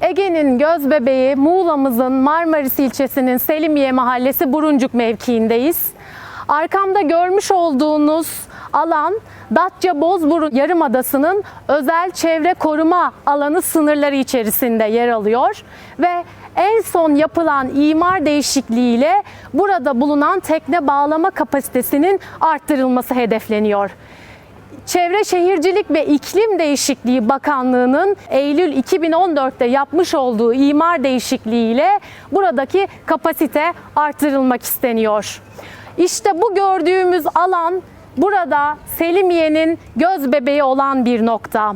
Ege'nin göz bebeği Muğla'mızın Marmaris ilçesinin Selimiye mahallesi Buruncuk mevkiindeyiz. Arkamda görmüş olduğunuz alan Datça Bozburun Yarımadası'nın özel çevre koruma alanı sınırları içerisinde yer alıyor ve en son yapılan imar değişikliğiyle burada bulunan tekne bağlama kapasitesinin arttırılması hedefleniyor. Çevre Şehircilik ve İklim Değişikliği Bakanlığı'nın Eylül 2014'te yapmış olduğu imar değişikliğiyle buradaki kapasite artırılmak isteniyor. İşte bu gördüğümüz alan burada Selimiye'nin göz bebeği olan bir nokta.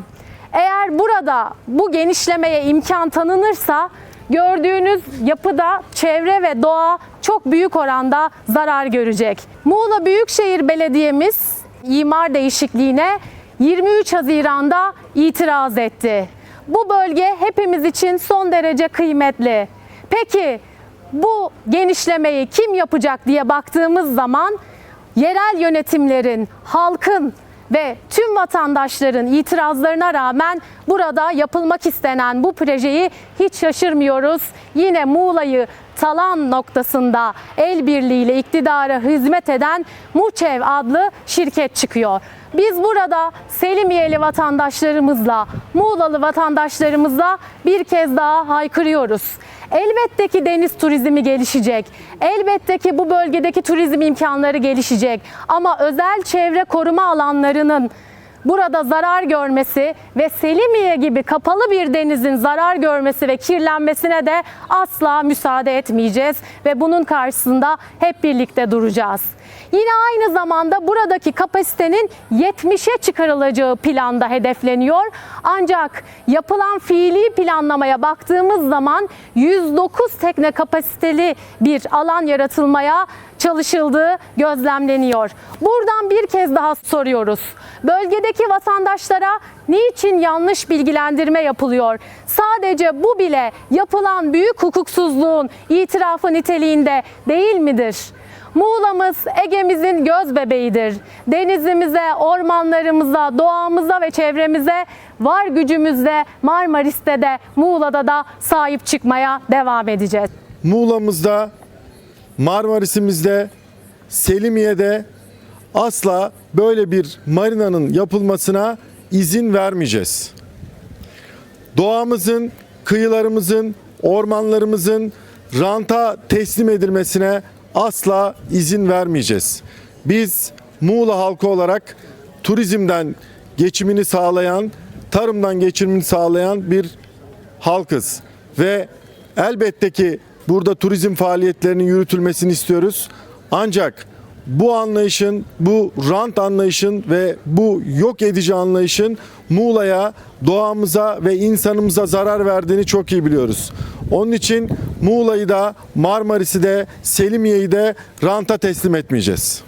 Eğer burada bu genişlemeye imkan tanınırsa gördüğünüz yapıda çevre ve doğa çok büyük oranda zarar görecek. Muğla Büyükşehir Belediye'miz imar değişikliğine 23 Haziran'da itiraz etti. Bu bölge hepimiz için son derece kıymetli. Peki bu genişlemeyi kim yapacak diye baktığımız zaman yerel yönetimlerin, halkın ve tüm vatandaşların itirazlarına rağmen burada yapılmak istenen bu projeyi hiç şaşırmıyoruz. Yine Muğla'yı talan noktasında el birliğiyle iktidara hizmet eden Muçev adlı şirket çıkıyor. Biz burada Selimiyeli vatandaşlarımızla, Muğlalı vatandaşlarımızla bir kez daha haykırıyoruz. Elbette ki deniz turizmi gelişecek. Elbette ki bu bölgedeki turizm imkanları gelişecek. Ama özel çevre koruma alanlarının burada zarar görmesi ve Selimiye gibi kapalı bir denizin zarar görmesi ve kirlenmesine de asla müsaade etmeyeceğiz ve bunun karşısında hep birlikte duracağız. Yine aynı zamanda buradaki kapasitenin 70'e çıkarılacağı planda hedefleniyor. Ancak yapılan fiili planlamaya baktığımız zaman 109 tekne kapasiteli bir alan yaratılmaya çalışıldığı gözlemleniyor. Buradan bir kez daha soruyoruz. Bölgedeki vatandaşlara niçin yanlış bilgilendirme yapılıyor? Sadece bu bile yapılan büyük hukuksuzluğun itirafı niteliğinde değil midir? Muğla'mız Ege'mizin göz bebeğidir. Denizimize, ormanlarımıza, doğamıza ve çevremize var gücümüzle Marmaris'te de Muğla'da da sahip çıkmaya devam edeceğiz. Muğla'mızda, Marmaris'imizde, Selimiye'de asla böyle bir marinanın yapılmasına izin vermeyeceğiz. Doğamızın, kıyılarımızın, ormanlarımızın ranta teslim edilmesine asla izin vermeyeceğiz. Biz Muğla halkı olarak turizmden geçimini sağlayan, tarımdan geçimini sağlayan bir halkız ve elbette ki burada turizm faaliyetlerinin yürütülmesini istiyoruz. Ancak bu anlayışın, bu rant anlayışın ve bu yok edici anlayışın Muğla'ya, doğamıza ve insanımıza zarar verdiğini çok iyi biliyoruz. Onun için Muğla'yı da, Marmaris'i de, Selimiye'yi de ranta teslim etmeyeceğiz.